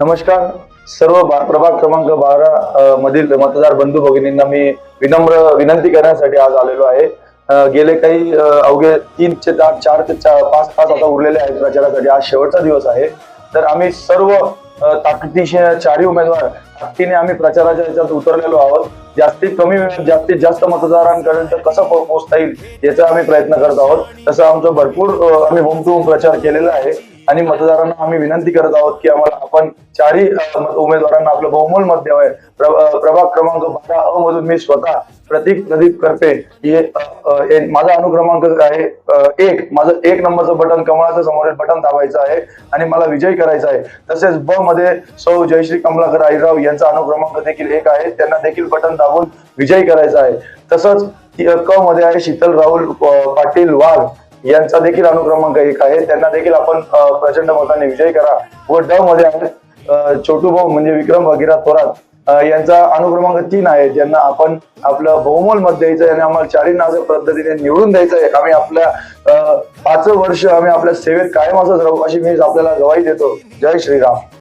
नमस्कार. सर्व प्रभाग क्रमांक बारा मधील मतदार बंधू भगिनींना मी विनम्र विनंती करण्यासाठी आज आलेलो आहे. गेले काही अवघे तीन ते चार चार ते चार पाच तास आता उरलेले आहेत प्रचारासाठी. आज शेवटचा दिवस आहे. तर आम्ही सर्व ताकदीशी चारही उमेदवार ताकदीने आम्ही प्रचाराच्या याच्यात उतरलेलो आहोत. जास्तीत कमी जास्तीत जास्त मतदारांपर्यंत कसं पोहोचता येईल याचा आम्ही प्रयत्न करत आहोत. तसं आमचं भरपूर आम्ही होम टू होम प्रचार केलेला आहे. आणि मतदारांना आम्ही विनंती करत आहोत की आम्हाला आपण चारही उमेदवारांना आपलं बहुमोल मत द्यावं. प्रभाग क्रमांक बारा अ मधून मी स्वतः प्रतीक प्रदीप करपे हे माझा अनुक्रमांक आहे एक. माझं एक नंबरचं बटन कमळाचं समोरील बटन दाबायचं आहे आणि मला विजयी करायचा आहे. तसेच ब मध्ये सौ जयश्री कमलाकर आईराव यांचा अनुक्रमांक देखील एक आहे. त्यांना देखील बटन दाबून विजयी करायचा आहे. तसंच क मध्ये आहे शीतल राहुल पाटील वाघ. यांचा देखील अनुक्रमांक एक आहे. त्यांना देखील आपण प्रचंड मताने विजय करा. व ड मध्ये छोटू भाऊ म्हणजे विक्रम भगीरा थोरात यांचा अनुक्रमांक तीन आहे. ज्यांना आपण आपलं बहुमोल मत द्यायचं आहे आणि आम्हाला चारी नाजक पद्धतीने निवडून द्यायचं आहे. आम्ही आपल्या पाच वर्ष आम्ही आपल्या सेवेत कायम असंच राहू अशी मी आपल्याला गवाही देतो. जय श्रीराम.